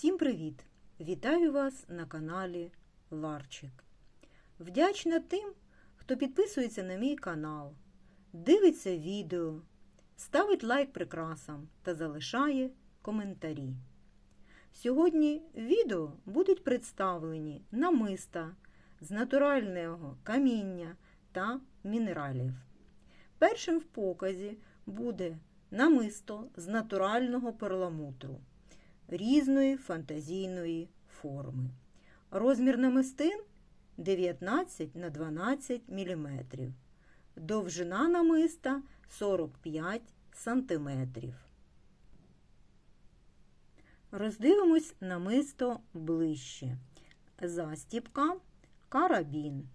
Всім привіт! Вітаю вас на каналі Ларчик. Вдячна тим, хто підписується на мій канал, дивиться відео, ставить лайк прикрасам та залишає коментарі. Сьогодні відео будуть представлені намиста з натурального каміння та мінералів. Першим в показі буде намисто з натурального перламутру різної фантазійної форми. Розмір намистин 19 на 12 мм. Довжина намиста 45 см. Роздивимось намисто ближче. Застіпка, карабін.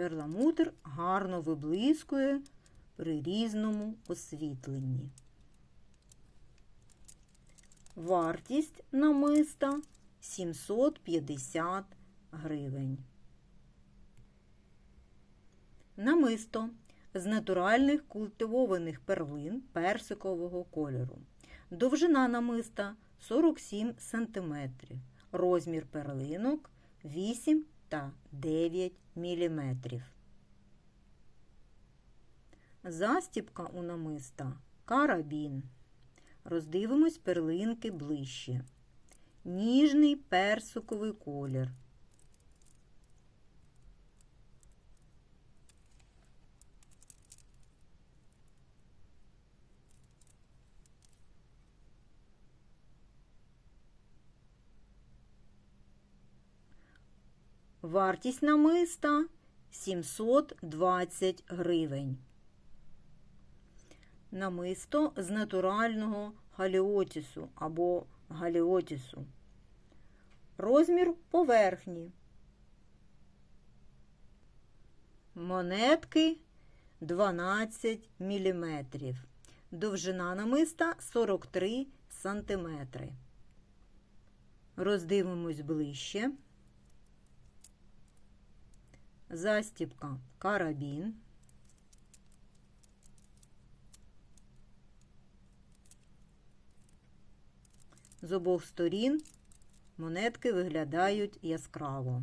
Перламутр гарно виблискує при різному освітленні. Вартість намиста 750 гривень. Намисто з натуральних культивованих перлин персикового кольору. Довжина намиста 47 см. Розмір перлинок 8 та 9 мм. Застіпка у намиста карабін. Роздивимось перлинки ближче. Ніжний персиковий колір. Вартість намиста 720 гривень. Намисто з натурального галіотісу або галіотісу. Розмір поверхні. Монетки 12 мм. Довжина намиста 43 см. Роздивимось ближче. Застіпка карабін. З обох сторін монетки виглядають яскраво.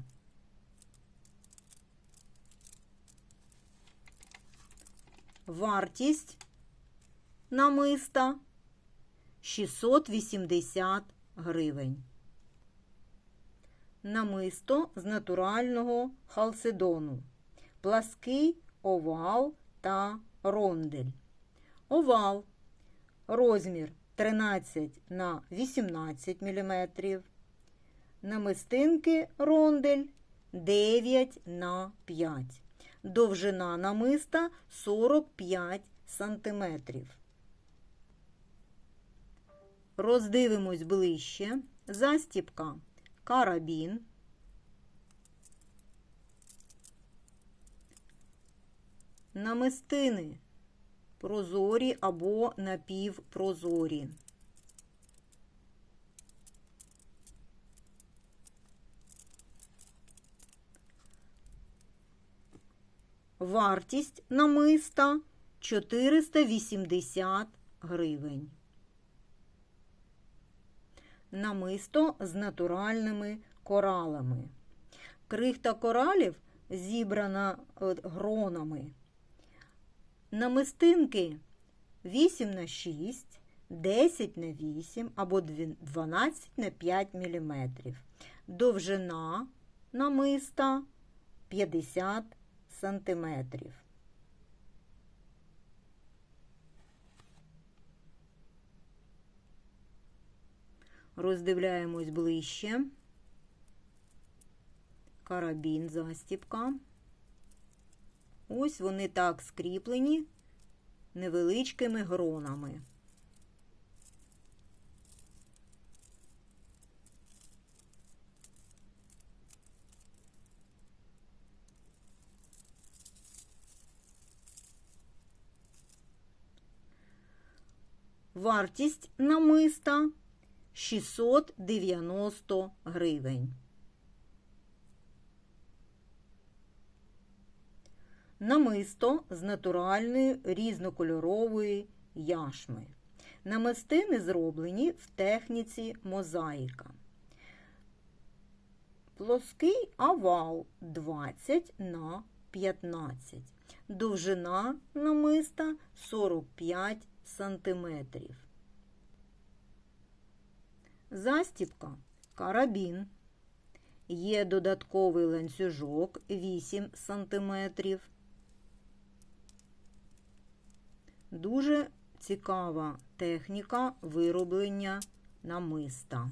Вартість намиста 680 гривень. Намисто з натурального халцедону, плаский овал та рондель. Овал розмір 13 на 18 мм. Намистинки рондель 9 на 5 Довжина намиста 45 см. Роздивимось ближче. Застіпка карабін. Намистини прозорі або напівпрозорі. Вартість намиста 480 гривень. Намисто з натуральними коралами. Крихта коралів зібрана гронами. Намистинки 8 на 6, 10 на 8 або 12 на 5 мм. Довжина намиста 50 сантиметрів. Роздивляємось ближче. Карабін застіпка. Ось вони так скріплені невеличкими гронами. Вартість намиста 690 гривень. Намисто з натуральної різнокольорової яшми. Намистини зроблені в техніці мозаїка. Плоский овал 20 на 15. Довжина намиста 45 сантиметрів. Застібка карабін. Є додатковий ланцюжок 8 см. Дуже цікава техніка вироблення намиста.